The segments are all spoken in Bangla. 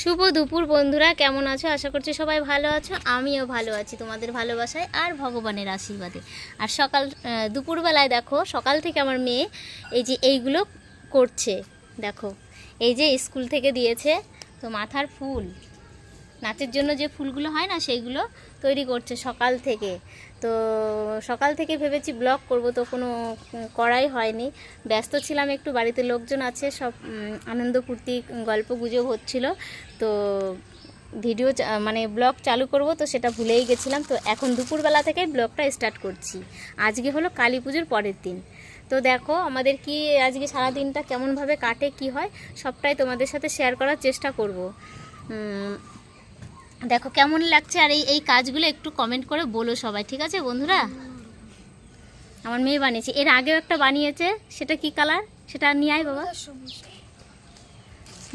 শুভ দুপুর বন্ধুরা, কেমন আছো? আশা করছি সবাই ভালো আছো। আমিও ভালো আছি তোমাদের ভালোবাসায় আর ভগবানের আশীর্বাদে। আর সকাল দুপুরবেলায় দেখো, সকাল থেকে আমার মেয়ে এই যে এইগুলো করছে, দেখো। এই যে স্কুল থেকে দিয়েছে তো মাথার ফুল। নাচের জন্য যে ফুলগুলো হয় না, সেইগুলো তৈরি করছে সকাল থেকে। তো সকাল থেকে ভেবেছি ব্লগ করব, তো কোনো করাই হয়নি। ব্যস্ত ছিলাম একটু, বাড়িতে লোকজন আছে, সব আনন্দ ফুর্তি গল্প গুজব হচ্ছিল। তো ভিডিও মানে ব্লগ চালু করব, তো সেটা ভুলেই গেছিলাম। তো এখন দুপুরবেলা থেকে ব্লগটা স্টার্ট করছি। আজকে হলো কালী পুজোর পরের দিন। তো দেখো, আমাদের কি আজকে সারা দিনটা কেমনভাবে কাটে, কি হয়, সবটাই তোমাদের সাথে শেয়ার করার চেষ্টা করব। দেখো, কেমন লাগছে? আর এই এই কাজগুলো একটু কমেন্ট করে বলো সবাই, ঠিক আছে বন্ধুরা? আমার মেয়ে বানিয়েছে। এর আগেও একটা বানিয়েছে। সেটা কি কালার সেটা নিয়ে আয় বাবা।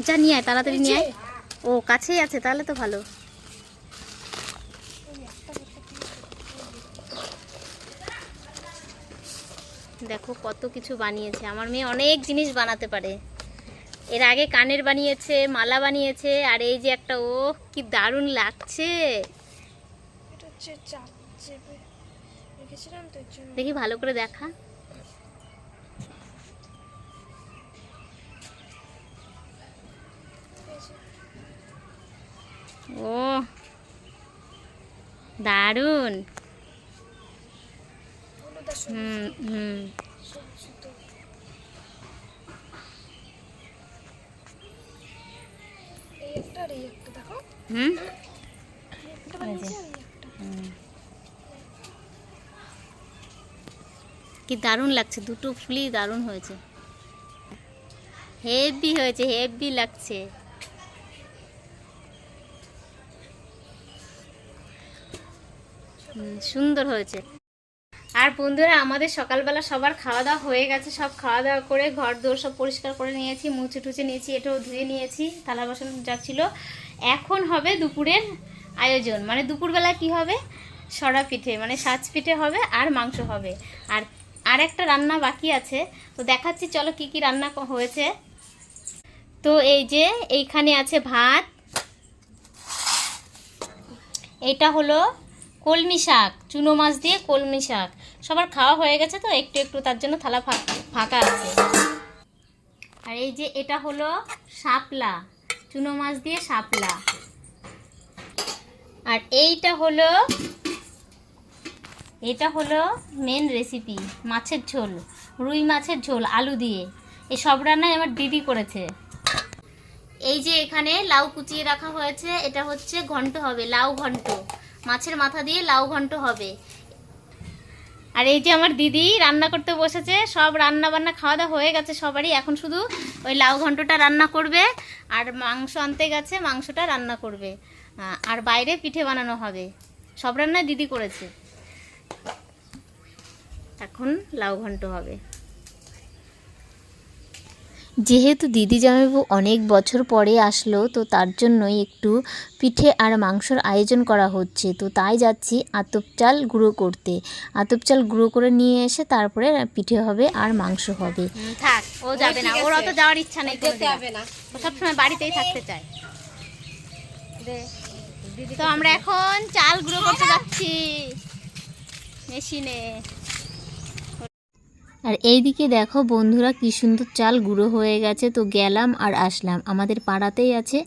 যা নিয়ে আয়, তাড়াতাড়ি নিয়ে আয়। ও, কাছেই আছে, তাহলে তো ভালো। দেখো, কত কিছু বানিয়েছে। আমার মেয়ে অনেক জিনিস বানাতে পারে। এর আগে কানের বানিয়েছে মালা বানিয়েছে আর এই যে একটা ও কি দারুণ লাগছে। দেখি ভালো করে দেখা। ও দারুণ। সবুজ। হুম হুম সবুজ সুতো। এই একটা হুম? কি দারুণ লাগছে দুটো ফুলই দারুণ হয়েছে। হেভি হয়েছে হেভি লাগছে। সুন্দর হয়েছে। আর বন্ধুরা, আমাদের সকালবেলা সবার খাওয়া দাওয়া হয়ে গেছে। সব খাওয়া দাওয়া করে ঘর দোর সব পরিষ্কার করে নিয়েছি, মুছে টুছে নিয়েছি, এটাও ধুয়ে নিয়েছি, থালা বাসন যাচ্ছিল এখন হবে দুপুরের আয়োজন। মানে দুপুরবেলা কি হবে? সরা পিঠে মানে সাজ পিঠে হবে আর মাংস হবে। আর আর একটা রান্না বাকি আছে। তো দেখাচ্ছি, চলো কি কি রান্না হয়েছে। তো এই যে, এইখানে আছে ভাত। এটা হলো কলমি শাক, চুনো মাছ দিয়ে কলমি শাক। সবার খাওয়া হয়ে গেছে তো, একটু একটু তার জন্য থালা ফাঁক- আছে। আর এই যে এটা হলো শাপলা, চুনো মাছ দিয়ে শাপলা। আর এইটা হলো, এটা হলো মেন রেসিপি মাছের ঝোল, রুই মাছের ঝোল, আলু দিয়ে। এই সব রান্নাই আমার দিদি করেছে। এই যে এখানে লাউ কুচিয়ে রাখা হয়েছে, এটা হচ্ছে ঘন্ট হবে, লাউ ঘন্ট। মাছের মাথা দিয়ে লাউ ঘন্ট হবে। আর এই যে আমার দিদি রান্না করতে বসেছে, সব রান্না বান্না খাওয়া দাওয়া হয়ে গেছে সবারই। এখন শুধু ওই লাউ ঘন্টটা রান্না করবে আর মাংস আনতে গেছে, মাংসটা রান্না করবে। আর বাইরে পিঠে বানানো হবে। সব রান্না দিদি করেছে। এখন লাউ ঘন্ট হবে। যেহেতু দিদি জামাইবাবু অনেক বছর পরে আসলো তো তার জন্যই একটু পিঠে আর মাংসর আয়োজন করা হচ্ছে। তো তাই যাচ্ছি আতপ চাল গুঁড়ো করতে। আতপ চাল গুঁড়ো করে নিয়ে এসে তারপরে পিঠে হবে আর মাংস হবে। থাক ও যাবে না। ওর অত যাওয়ার ইচ্ছা নেই যেতে হবে না। সবসময় বাড়িতেই থাকতে চায়। তো আমরা এখন চাল গুঁড়ো করতে যাচ্ছি। মেশিনে। আর এইদিকে দেখো বন্ধুরা কি সুন্দর চাল গুঁড়ো হয়ে গেছে। তো গেলাম আর আসলাম। আমাদের পাড়াতেই আছে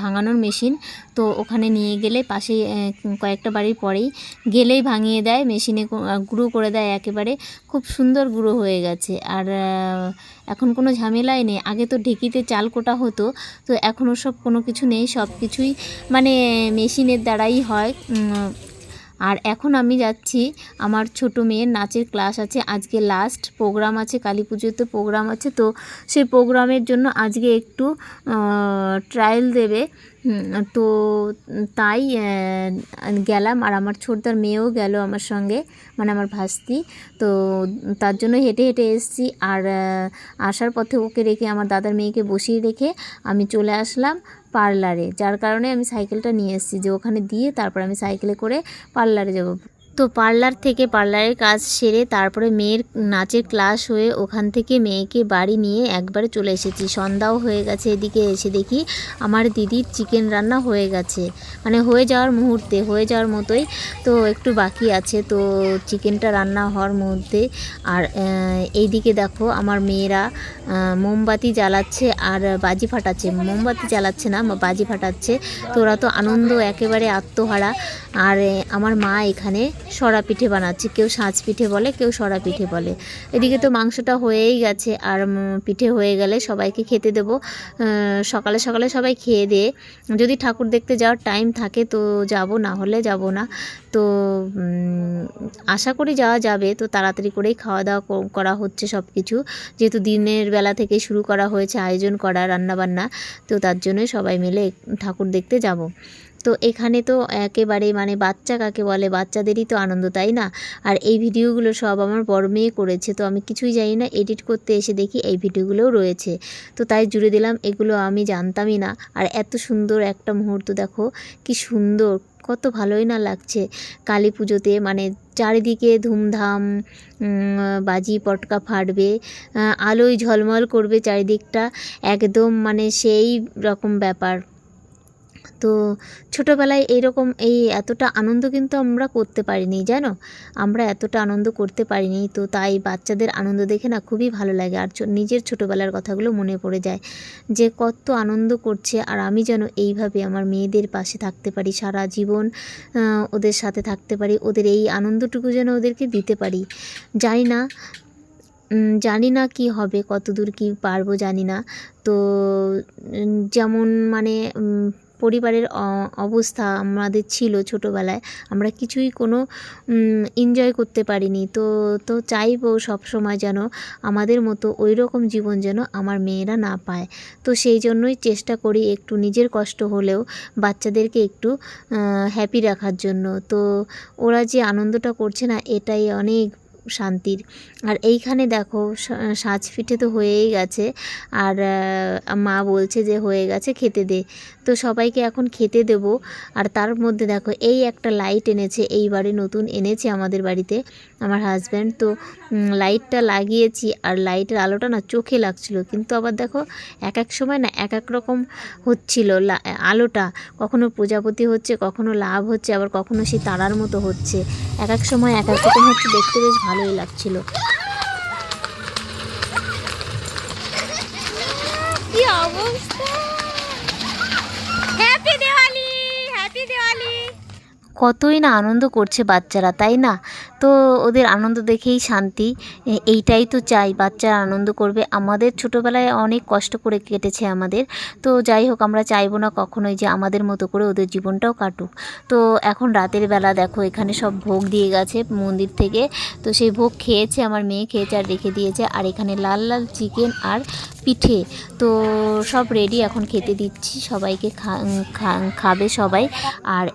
ভাঙানোর মেশিন। তো ওখানে নিয়ে গেলে পাশেই কয়েকটা বাড়ির পরেই গেলেই ভাঙিয়ে দেয়, মেশিনে গুঁড়ো করে দেয় একেবারে। খুব সুন্দর গুঁড়ো হয়ে গেছে। আর এখন কোনো ঝামেলাই নেই। আগে তো ঢেকিতে চাল কোটা হতো। তো এখন সব কোনো কিছু নেই, সব কিছুই মানে মেশিনের দ্বারাই হয়। আর এখন আমি যাচ্ছি আমার ছোট মেয়ের নাচের ক্লাস আছে। আজকে লাস্ট প্রোগ্রাম আছে, কালী পুজোতে প্রোগ্রাম আছে। তো সেই প্রোগ্রামের জন্য আজকে একটু ট্রায়াল দেবে। তো তাই গেলাম। আর আমার ছোটদার মেয়েও গেল আমার সঙ্গে মানে আমার ভাস্তি। তো তার জন্য হেঁটে হেঁটে এসেছি। আর আসার পথে ওকে রেখে, আমার দাদার মেয়েকে বসিয়ে রেখে আমি চলে আসলাম। পার্লারে, যার কারণে আমি সাইকেলটা নিয়ে এসেছি যে ওখানে দিয়ে তারপর আমি সাইকেলে করে পার্লারে যাব। তো পার্লার থেকে পার্লারের কাজ সেরে তারপরে মেয়ের নাচের ক্লাস হয়ে ওখান থেকে মেয়েকে বাড়ি নিয়ে একবারে চলে এসেছি। সন্ধ্যাও হয়ে গেছে এদিকে এসে দেখি আমার দিদির চিকেন রান্না হয়ে গেছে। মানে হয়ে যাওয়ার মুহূর্তে, হয়ে যাওয়ার মতোই তো একটু বাকি আছে তো চিকেনটা রান্না হওয়ার মধ্যে। আর এইদিকে দেখো আমার মেয়েরা মোমবাতি জ্বালাচ্ছে আর বাজি ফাটাচ্ছে। মোমবাতি জ্বালাচ্ছে না বাজি ফাটাচ্ছে। তো ওরা তো আনন্দ, একেবারে আত্মহারা। আর আমার মা এখানে সরা পিঠে বানাচ্ছে। কেউ সাজ পিঠে বলে, কেউ সরা পিঠে বলে। এদিকে তো মাংসটা হয়েই গেছে, আর পিঠে হয়ে গেলে সবাইকে খেতে দেবো। সকালে সকালে সবাই খেয়ে দিয়ে, যদি ঠাকুর দেখতে যাওয়ার টাইম থাকে তো যাব, না হলে যাব না। তো আশা করি যাওয়া যাবে। তো তাড়াতাড়ি করেই খাওয়া দাওয়া করা হচ্ছে সব কিছু যেহেতু দিনের বেলা থেকে শুরু করা হয়েছে আয়োজন করা, রান্নাবান্না, তো তার জন্যই সবাই মিলে ঠাকুর দেখতে যাব। তো এখানে তো একেবারে মানে বাচ্চা কাকে বলে? বাচ্চাদেরই তো আনন্দ, তাই না? আর এই ভিডিওগুলো সব আমার বড় মেয়ে করেছে, তো আমি কিছুই জানি না। এডিট করতে এসে দেখি এই ভিডিওগুলোও রয়েছে। তো তাই জুড়ে দিলাম, এগুলো আমি জানতামই না। আর এত সুন্দর একটা মুহূর্ত, দেখো, কি সুন্দর, কত ভালোই না লাগছে। কালী পুজোতে মানে চারিদিকে ধুমধাম বাজি পটকা ফাটবে আলোয় ঝলমল করবে চারিদিকটা। একদম মানে সেই রকম ব্যাপার। তো ছোটোবেলায় এইরকম এই এতটা আনন্দ কিন্তু আমরা করতে পারিনি, জানো? আমরা এতটা আনন্দ করতে পারিনি, তো তাই বাচ্চাদের আনন্দ দেখে না খুবই ভালো লাগে। আর নিজের ছোটোবেলার কথাগুলো মনে পড়ে যায় যে কত আনন্দ করছে আর আমি যেন এইভাবে আমার মেয়েদের পাশে থাকতে পারি, সারা জীবন ওদের সাথে থাকতে পারি, ওদের এই আনন্দটুকু যেন ওদেরকে দিতে পারি। জানি না জানি না কি হবে কত দূর কি পারব জানি না। তো যেমন মানে পরিবারের অবস্থা আমাদের ছিল ছোটোবেলায়, আমরা কিছুই কোনো এনজয় করতে পারিনি। তো তো চাইব সবসময় যেন আমাদের মতো ওই রকম জীবন যেন আমার মেয়েরা না পায়। তো সেই জন্যই চেষ্টা করি একটু নিজের কষ্ট হলেও বাচ্চাদেরকে একটু হ্যাপি রাখার জন্য। তো ওরা যে আনন্দটা করছে না, এটাই অনেক শান্তির। আর এইখানে দেখো সাজ পিঠে তো হয়েই গেছে। আর মা বলছে যে হয়ে গেছে, খেতে দে। তো সবাইকে এখন খেতে দেব। আর তার মধ্যে দেখো, এই একটা লাইট এনেছে এইবারে নতুন এনেছে আমাদের বাড়িতে আমার হাজব্যান্ড তো লাইটটা লাগিয়েছি। আর লাইটের আলোটা না চোখে লাগছিল। কিন্তু আবার দেখো, এক এক সময় না এক এক রকম হচ্ছিল আলোটা। কখনো প্রজাপতি হচ্ছে, কখনো লাভ হচ্ছে, আবার কখনো সেই তারার মতো হচ্ছে। এক এক সময় এক এক রকম হচ্ছে। দেখতে বেশ ভালোই লাগছিল। কি অবস্থা হ্যাপি দিওয়ালি হ্যাপি দিওয়ালি কতই না আনন্দ করছে বাচ্চারা, তাই না? তো ওদের আনন্দ দেখেই শান্তি। এইটাই তো চাই, বাচ্চারা আনন্দ করবে। আমাদের ছোটোবেলায় অনেক কষ্ট করে কেটেছে আমাদের। তো যাই হোক, আমরা চাইব না কখনোই যে আমাদের মতো করে ওদের জীবনটাও কাটুক। তো এখন রাতের বেলা দেখো, এখানে সব ভোগ দিয়ে গেছে মন্দির থেকে। তো সেই ভোগ খেয়েছে, আমার মেয়ে খেয়েছে আর রেখে দিয়েছে। আর এখানে লাল লাল চিকেন আর পিঠে। তো সব রেডি এখন খেতে দিচ্ছি। সবাইকে খাবে সবাই। আর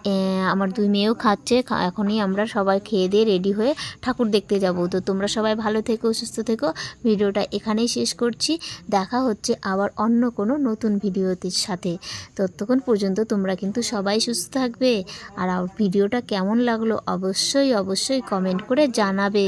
আমার দুই মেয়েও খাচ্ছে। এখনই আমরা সবাই খেয়ে দিয়ে রেডি হয়ে ঠাকুর দেখতে যাব। তো তোমরা সবাই ভালো থেকো, সুস্থ থেকো। ভিডিওটা এখানেই শেষ করছি। দেখা হচ্ছে আবার অন্য কোনো নতুন ভিডিওতে সাথে। ততক্ষণ পর্যন্ত তোমরা কিন্তু সবাই সুস্থ থাকবে। আর ভিডিওটা কেমন লাগল অবশ্যই অবশ্যই কমেন্ট করে জানাবে।